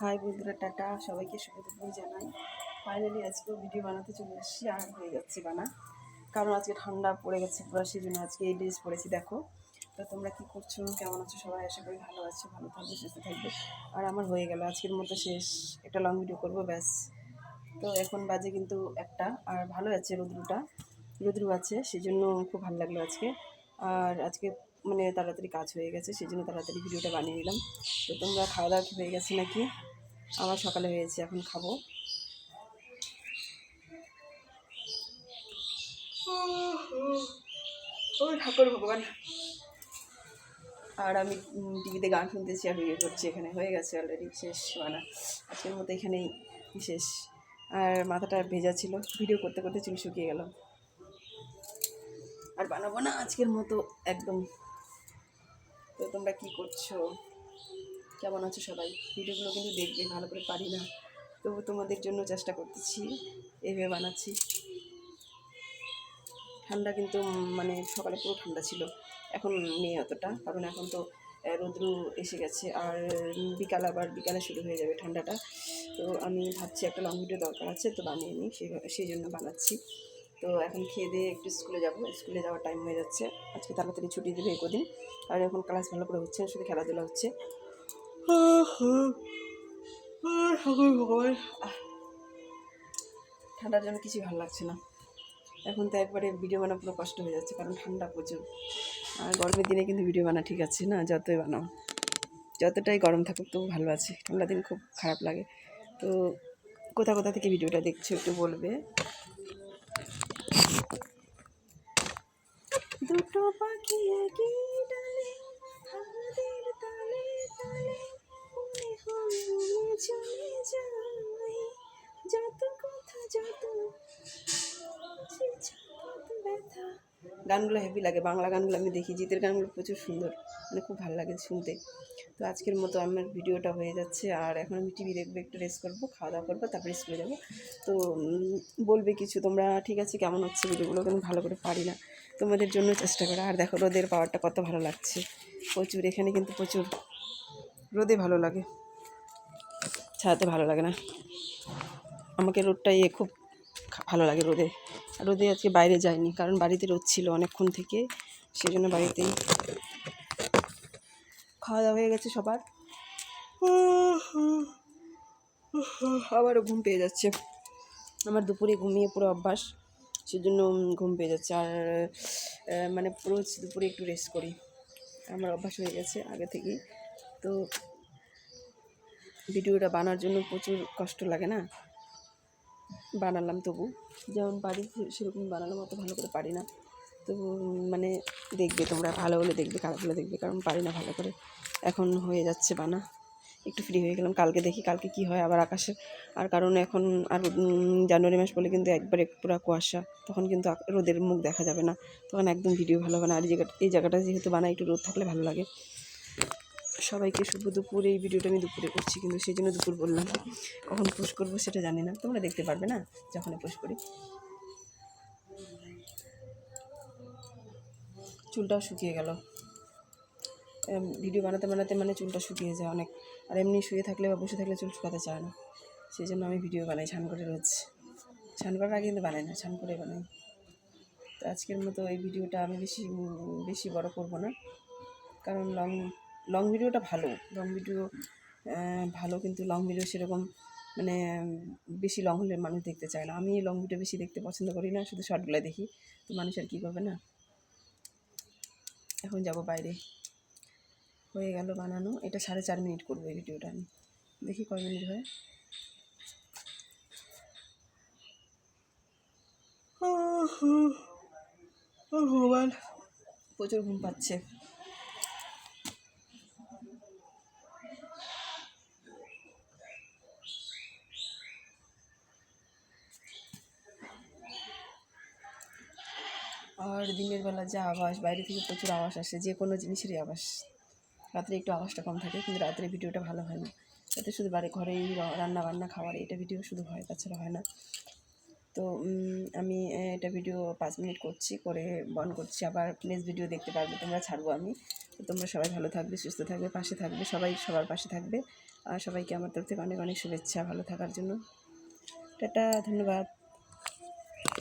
High বন্ধুরা, tata. সবাইকে শুভ জানাই। ফাইনালি আজকেও ভিডিও বানাতে চলে এসেছি আর হয়ে যাচ্ছে বানা। কারণ আজকে ঠান্ডা পড়ে গেছে পুরো সেই জন্য আজকে এই ড্রেস পরেছি, দেখো। তো তোমরা কী করছ? কেমন আছো? সবাই আশা করি ভালো আছো, ভালো থাকবে, সুস্থ থাকবে। আর আমার হয়ে গেল, আজকের মতো শেষ। একটা লং ভিডিও করব, ব্যাস। তো এখন বাজে কিন্তু একটা, আর ভালো আছে রোদ্রুটা। রোদ্রু আছে সেই জন্য খুব ভালো লাগল আজকে। আর আজকে মানে তাড়াতাড়ি কাজ হয়ে গেছে সেই জন্য তাড়াতাড়ি ভিডিওটা বানিয়ে নিলাম। তো তোমরা খাওয়া দাওয়া হয়ে গেছে নাকি? আমার সকালে হয়েছে এখন খাব। ও ঠাকুর ভগবান। আর আমি টিভিতে গান শুনতেছি আর ভিডিও করছি এখানে হয়ে গেছে অলরেডি শেষ বানা আজকের মতো এখানেই শেষ। আর মাথাটা ভেজা ছিল ভিডিও করতে করতে চুল শুকিয়ে গেল। আর বানাবো না আজকের মতো একদম। তো তোমরা কী করছ? কেমন আছো সবাই? ভিডিওগুলো কিন্তু দেখবে, ভালো করে পারি না। তবু তোমাদের জন্য চেষ্টা করতেছি, এইভাবে বানাচ্ছি। ঠান্ডা কিন্তু মানে সকালে পুরো ঠান্ডা ছিল। এখন নেই অতটা, কারণ এখন তো রৌদ্রু এসে গেছে। আর বিকাল আবার বিকালে শুরু হয়ে যাবে ঠান্ডাটা। তো আমি ভাবছি একটা লং ভিডিও দরকার আছে, তো বানিয়ে নিই। সেই জন্য বানাচ্ছি। তো এখন খেয়ে দিয়ে একটু স্কুলে যাব। স্কুলে যাওয়ার টাইম হয়ে যাচ্ছে। আজকে তাড়াতাড়ি ছুটি দেবে একদিন আর এখন ক্লাস ভালো করে হচ্ছে শুধু খেলাধুলা হচ্ছে। ভগবান ঠান্ডার জন্য কিছুই ভালো লাগছে না। এখন তো একবারে ভিডিও বানা পুরো কষ্ট হয়ে যাচ্ছে, কারণ ঠান্ডা প্রচুর। আর গরমের দিনে কিন্তু ভিডিও বানা ঠিক আছে না, যতই বানাও। যতটাই গরম থাকুক তবু ভালো আছে ঠান্ডা দিন খুব খারাপ লাগে। তো কোথা কোথা থেকে ভিডিওটা দেখছ একটু বলবে? দুটো পাখি একই গানগুলো হেভি লাগে, বাংলা গানগুলো আমি দেখি, জিতের গানগুলো প্রচুর সুন্দর মানে খুব ভালো লাগে শুনতে। তো আজকের মতো আমার ভিডিওটা হয়ে যাচ্ছে, আর এখন আমি টিভি দেখব, একটু রেস্ট করব, খাওয়া দাওয়া করব, তারপরে স্কুলে যাব। তো বলবে কিছু, তোমরা ঠিক আছে, কেমন হচ্ছে ভিডিওগুলো কিন্তু ভালো করে পারি না? তোমাদের জন্য চেষ্টা করা, আর দেখো রোদের পাওয়ারটা কত ভালো লাগছে। প্রচুর, এখানে কিন্তু প্রচুর রোদে ভালো লাগে। ছাড়াতে ভালো লাগে না। আমাকে রোদটা ইয়ে খুব ভালো লাগে রোদে। রোদে আজকে বাইরে যাইনি, কারণ বাড়িতে রোদ ছিল অনেকক্ষণ থেকে সেই জন্য বাড়িতেই খাওয়া দাওয়া হয়ে গেছে সবার। আবারও ঘুম পেয়ে যাচ্ছে। আমার দুপুরে ঘুমিয়ে পুরো অভ্যাস, সেজন্য ঘুম পেয়ে যাচ্ছে। আর মানে পুরো দুপুরে একটু রেস্ট করি। আমার অভ্যাস হয়ে গেছে আগে থেকেই। তো, ভিডিওটা বানার জন্য প্রচুর কষ্ট লাগে না? বানালাম তবু। যেমন সে- সেরকম বানানোর মতো ভালো করে পারি না। তবু মানে দেখবে তোমরা, ভালো হলে দেখবে, খারাপ হলে দেখবে, কারণ পারি না ভালো করে। এখন হয়ে যাচ্ছে বানা। একটু ফ্রি হয়ে গেলাম, কালকে দেখি, কালকে কি হয় আবার আকাশে। আর কারণ এখন, আর জানুয়ারি মাস বলে কিন্তু একবারে পুরো কুয়াশা। তখন কিন্তু রোদের মুখ দেখা যাবে না। তখন একদম ভিডিও ভালো হবে না। আর এই জায়গাটা এই জায়গাটা যেহেতু বানায় একটু রোদ থাকলে ভালো লাগে। সবাইকে শুভ দুপুর, এই ভিডিওটা আমি দুপুরে করছি, কিন্তু সেই জন্য দুপুর বললাম কখন পোস্ট করব সেটা জানি না, তোমরা দেখতে পারবে না যখন পোস্ট করি। চুলটাও শুকিয়ে গেল। ভিডিও বানাতে বানাতে মানে চুলটা শুকিয়ে যায় অনেক। আর এমনি শুয়ে থাকলে বা বসে থাকলে চুল শুকাতে চায় না। সেই জন্য আমি ভিডিও বানাই ছান করে রোজ। ছান করার আগে কিন্তু বানাই না, ছান করে বানাই। তো আজকের মতো এই ভিডিওটা আমি বেশি বেশি বড় করব না। কারণ লং লং ভিডিওটা ভালো। লং ভিডিও ভালো কিন্তু লং ভিডিও সেরকম মানে বেশি লং হলে মানুষ দেখতে চায় না। আমি লং ভিডিও বেশি দেখতে পছন্দ করি না, শুধু শর্টগুলো দেখি। তো মানুষ আর কী করবে না? এখন যাব বাইরে। হয়ে গেল বানানো। এটা সাড়ে চার মিনিট করব এই ভিডিওটা আমি। দেখি কয় মিনিট হয়। প্রচুর ঘুম পাচ্ছে। আর দিনের বেলা যা আওয়াজ, বাইরে থেকে প্রচুর আওয়াজ আসে, যে কোনো জিনিসেরই আওয়াজ। রাত্রে একটু আওয়াজটা কম থাকে, কিন্তু রাত্রে ভিডিওটা ভালো হয় না। তাতে শুধু বাড়ি ঘরেই রান্না বান্না খাওয়ার এটা ভিডিও শুধু হয়, তাছাড়া হয় না। তো আমি এটা ভিডিও পাঁচ মিনিট করছি, করে বন্ধ করছি। আবার নেক্সট ভিডিও দেখতে পারবে, তোমরা ছাড়বো আমি। তো তোমরা সবাই ভালো থাকবে, সুস্থ থাকবে, পাশে থাকবে, সবাই সবার পাশে থাকবে। আর সবাইকে আমার তরফ থেকে অনেক অনেক শুভেচ্ছা, ভালো থাকার জন্য। টাটা, ধন্যবাদ।